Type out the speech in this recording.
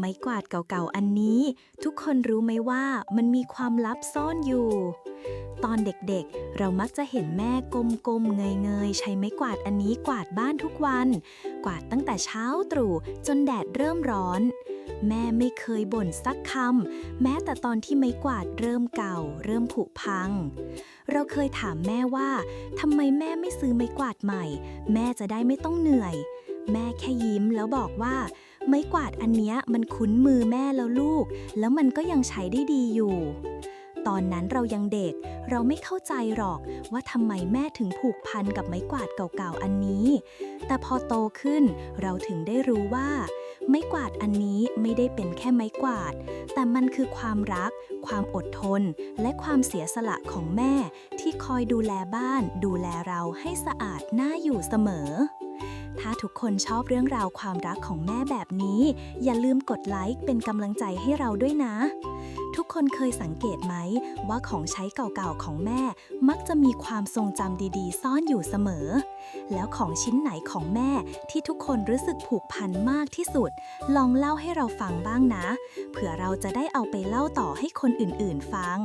ไม้กวาดเก่าๆ อันนี้ ทุกคนรู้ไหมว่ามันมีความลับซ่อนอยู่ ตอนเด็กๆ เรามักจะเห็นแม่ก้มๆ เงยๆ ใช้ไม้กวาดอันนี้กวาดบ้านทุกวัน กวาดตั้งแต่เช้าตรู่จนแดดเริ่มร้อน แม่ไม่เคยบ่นสักคำแม้แต่ตอนที่ไม้กวาดเริ่มเก่า เริ่มผุพัง เราเคยถามแม่ว่าทำไมแม่ไม่ซื้อไม้กวาดใหม่ แม่จะได้ไม่ต้องเหนื่อย แม่แค่ยิ้มแล้วบอกว่า ไม้กวาดอันเนี้ยมันคุ้นมือแม่แล้วลูก แล้วมันก็ยังใช้ได้ดีอยู่ ตอนนั้นเรายังเด็ก เราไม่เข้าใจหรอกว่าทำไมแม่ถึงผูกพันกับไม้กวาดเก่าๆอันนี้ แต่พอโตขึ้นเราถึงได้รู้ว่า ไม้กวาดอันนี้ไม่ได้เป็นแค่ไม้กวาด แต่มันคือความรัก ความอดทน และความเสียสละของแม่ที่คอยดูแลบ้าน ดูแลเราให้สะอาดน่าอยู่เสมอาทุกคนชอบเรื่องราวความรักของแม่แบบนี้ อย่าลืมกดไลค์เป็นกำลังใจให้เราด้วยนะ ทุกคนเคยสังเกตไหม ว่าของใช้เก่าๆของแม่ มักจะมีความทรงจำดีๆ ซ่อนอยู่เสมอ แล้วของชิ้นไหนของแม่ที่ทุกคนรู้สึกผูกพันมากที่สุด ลองเล่าให้เราฟังบ้างนะ เผื่อเราจะได้เอาไปเล่าต่อให้คนอื่นๆฟัง